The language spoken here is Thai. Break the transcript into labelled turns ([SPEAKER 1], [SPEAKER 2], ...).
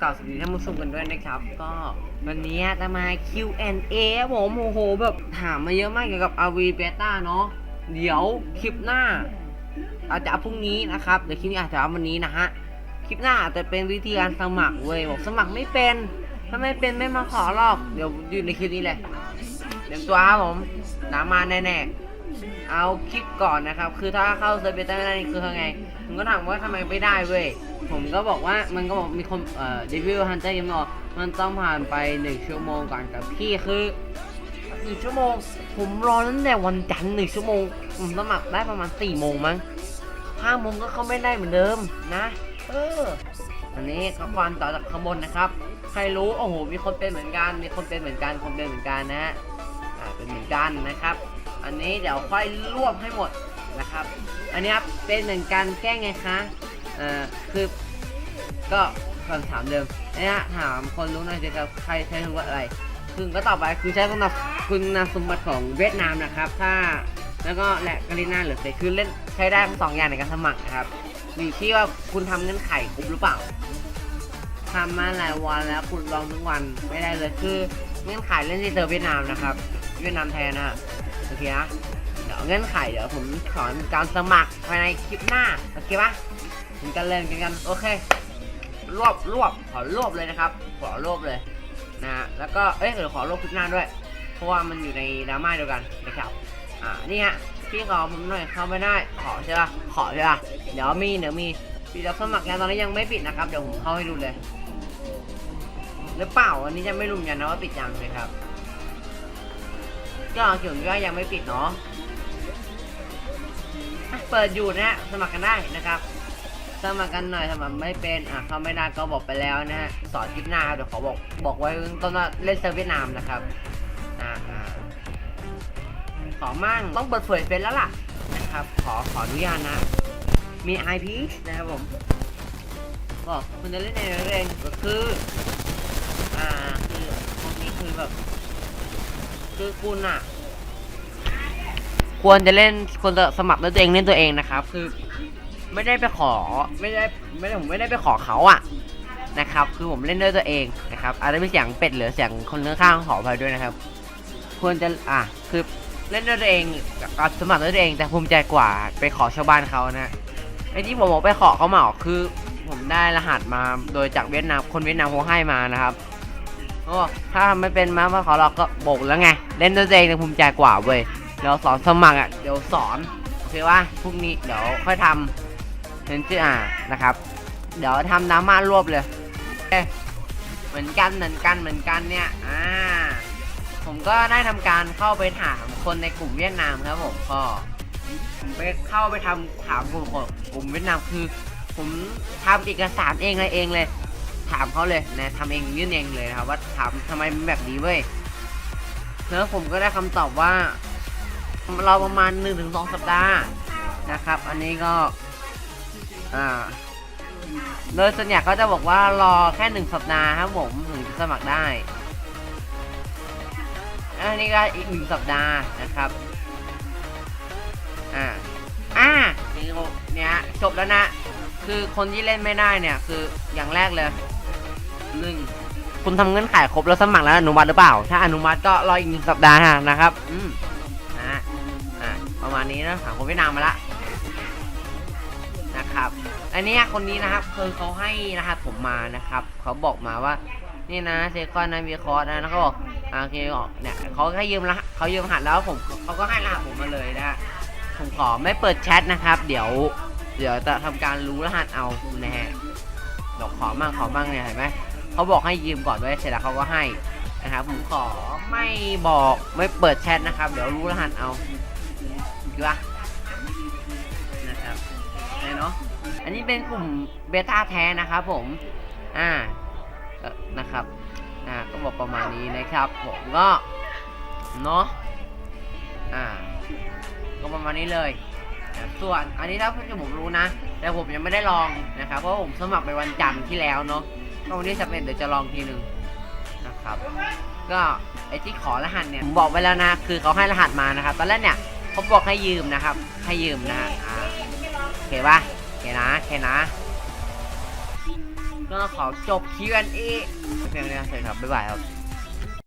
[SPEAKER 1] กล่าวสวัสดีท่านผู้ชมกันด้วยนะครับ ก็วันนี้จะมา Q&A ผมโอ้โหแบบถามมาเยอะมากเกี่ยวกับ RV Beta เนาะเดี๋ยวคลิปหน้า อาจจะเอาพรุ่งนี้นะครับเดี๋ยวคลิปนี้อาจจะเอาวันนี้นะฮะคลิปหน้าอาจจะเป็นวิธีการสมัครเว้ยบอกสมัครไม่เป็นถ้าไม่เป็นไม่มาขอหรอก เดี๋ยวอยู่ในคลิปนี้เลยเตรียมตัวครับผมน้ำมาแน่ๆเอาคลิปก่อนนะครับ คือถ้าเข้าเซิร์เบต้าไม่ได้นี่คือยังไง ผมก็ถามว่าทำไมไม่ได้เว้ย ผมก็บอกว่ามันก็บอกมีคนเอ่อดีวิวฮันเตอร์ยังบอกมันต้องผ่านไปหนึ่งชั่วโมงก่อนกับพี่คือหนึ่งชั่วโมง ผมรอตั้งแต่วันจันทร์หนึ่งชั่วโมง ผมสมัครได้ประมาณสี่โมงมั้งห้าโมงก็เข้าไม่ได้เหมือนเดิมนะ เอออันนี้ข้อความต่อจากข้างบนนะครับ ใครรู้ โอ้โห มีคนเป็นเหมือนกัน มีคนเป็นเหมือนกัน คนเป็นเหมือนกันนะฮะ อ่า เป็นเหมือนกันนะครับ อันนี้เดี๋ยวค่อยรวบให้หมด นะครับ อันนี้ครับเป็นเหมือนกันแก้ไงคะเอ่อคือก็คำถามเดิมนะฮะถามคนรู้หน่อยสิครับใครใช้คำว่าอะไรซึ่งก็ต่อไปคือใช้คุณคุณสมบัติของเวียดนามนะครับ ถ้าแล้วก็และกาลิน่าหรือเซคือเล่นใช้ได้ทั้งสองอย่างในการสมัครนะครับอยู่ที่ว่าคุณทำเงื่อนไขครบหรือเปล่าทำมาหลายวันแล้วคุณลองทุกวันไม่ได้เลยคือเงื่อนไขเล่นที่เจอเวียดนามนะครับ เวียดนามแทนนะฮะโอเคนะ เงื่อนไขเดี๋ยวผมสอนการสมัครภายในคลิปหน้าโอเคปะถึงกันเล่นกันกันโอเค รวบรวบขอรวบเลยนะครับ ขอรวบเลยนะแล้วก็เอ้ยเดี๋ยวขอรวบคลิปหน้าด้วย เพราะว่ามันอยู่ในดราม่าเดียวกันนะครับอ่านี่ฮะพี่ขอผมหน่อยเข้าไม่ได้ ขอใช่ปะขอใช่ปะเดี๋ยวมีเดี๋ยวมีปิดรับสมัครแล้วตอนนี้ยังไม่ปิดนะครับเดี๋ยวผมเข้าให้ดูเลยหรือเปล่าอันนี้จะไม่รู้เหมือนกันนะว่าปิดยังเลยครับก็เขียนว่ายังไม่ปิดเนาะ เปิดอยู่นะฮะสมัครกันได้นะครับ สมัครกันหน่อยสมัครไม่เป็นอะเขาไม่ได้ก็บอกไปแล้วนะฮะสอนคลิปหน้าเดี๋ยวขอบอกบอกไว้ต้นว่าเล่นเซิร์ฟเวียดนามนะครับอ่าขอมั่งต้องเปิดเผยเฟซแล้วล่ะนะครับขอขออนุญาตนะมี IP นะครับผมบอกคุณจะเล่นในเองก็คืออ่าคือพวกนี้คือแบบคือคุณอะ ควรจะเล่นควรจะสมัครด้วยตัวเองเล่นตัวเองนะครับ คือไม่ได้ไปขอไม่ได้ไม่ได้ผมไม่ได้ไปขอเขาอะนะครับ คือผมเล่นด้วยตัวเองนะครับอาจจะมีเสียงเป็ดหรือเสียงคนข้างๆขออภัยด้วยนะครับ ควรจะอะคือเล่นด้วยตัวเองกับสมัครด้วยตัวเอง แต่ภูมิใจกว่าไปขอชาวบ้านเขานะไอ้ที่ผมบอกไปขอเขาหมาออกคือ ผมได้รหัสมาโดยจากเวียดนามคนเวียดนามเขาให้มานะครับโอ้ถ้าทำไม่เป็นมามาขอเราก็บอกแล้วไง เล่นด้วยตัวเองแต่ภูมิใจกว่าเว้ย เดี๋ยวสอนสมัครอะเดี๋ยวสอนโอเคว่าพรุ่งนี้เดี๋ยวค่อยทำเห็นชื่ออ่านะครับ เดี๋ยวทำน้ำมารวบเลยเหมือนกันเหมือนกันเหมือนกันเนี่ยอ่าผมก็ได้ทำการเข้าไปถามคนในกลุ่มเวียดนามครับผมก็ผมไปเข้าไปทำถามกลุ่มของกลุ่มเวียดนามคือ ผมทำเอกสารเองเลยเองเลย ถามเขาเลยนะทำเองยื่นเองเลยนะครับว่าถามทำไมแบบนี้เว้ยแล้วผมก็ได้คำตอบว่า เราประมาณ1นถึงสสัปดาห์นะครับ อันนี้ก็อ่าโดยส่วนใหญ่เขาจะบอกว่ารอแค่หนึ่งสัปดาห์ครับผมถึงจะสมัครได้อันนี้ก็อีกหนึ่งสัปดาห์นะครับ อ่า อ่านี่เนี่ยจบแล้วนะ คือคนที่เล่นไม่ได้เนี่ยคืออย่างแรกเลยหนึ่งคุณทำเงื่อนไขครบแล้วสมัครแล้วอนุมัติหรือเปล่า ถ้าอนุมัติก็รออีกหนึ่งสัปดาห์นะครับ อืม ประมาณนี้นะถามคนเวียดนามมาละนะครับ อันนี้คนนี้นะครับคือเขาให้รหัสผมมานะครับเขาบอกมาว่า นี่นะเซคอนนะวีคอร์สนะแล้วเขาบอกโอเคออกเนี่ยเขาให้ยืมรหัสเขายืมรหัสแล้วผมเขาก็ให้รหัสผมมาเลยนะผมขอไม่เปิดแชทนะครับ เดี๋ยว เดี๋ยวจะทำการรู้รหัสเอานะฮะเดี๋ยวขอมั่งขอมั่งเนี่ยเห็นไหมเขาบอกให้ยืมก่อนไว้เสร็จแล้วเขาก็ให้นะครับผมขอไม่บอกไม่เปิดแชทนะครับ เดี๋ยวรู้รหัสเอา ดีปะนะครับเนาะอันนี้เป็นกลุ่มเบต้าแท้นะครับผมอ่านะครับอ่าก็บอกประมาณนี้นะครับ ผมก็เนาะอ่าก็ประมาณนี้เลยส่วนอันนี้ถ้าเพื่อนผมรู้นะ แต่ผมยังไม่ได้ลองนะครับเพราะผมสมัครไปวันจันทร์ที่แล้วเนาะก็วันนี้จะเป็นเดี๋ยวจะลองทีหนึ่งนะครับ ก็ไอที่ขอรหัสเนี่ยผมบอกไว้แล้วนะ คือเขาให้รหัสมานะครับ ตอนแรกเนี่ย ผมบอกให้ยืมนะครับ ให้ยืมนะอ่าโอเคปะโอเคนะโอเคนะ ก็ขอจบ Q&A เพียงเท่านี้นะครับบ๊ายบายครับ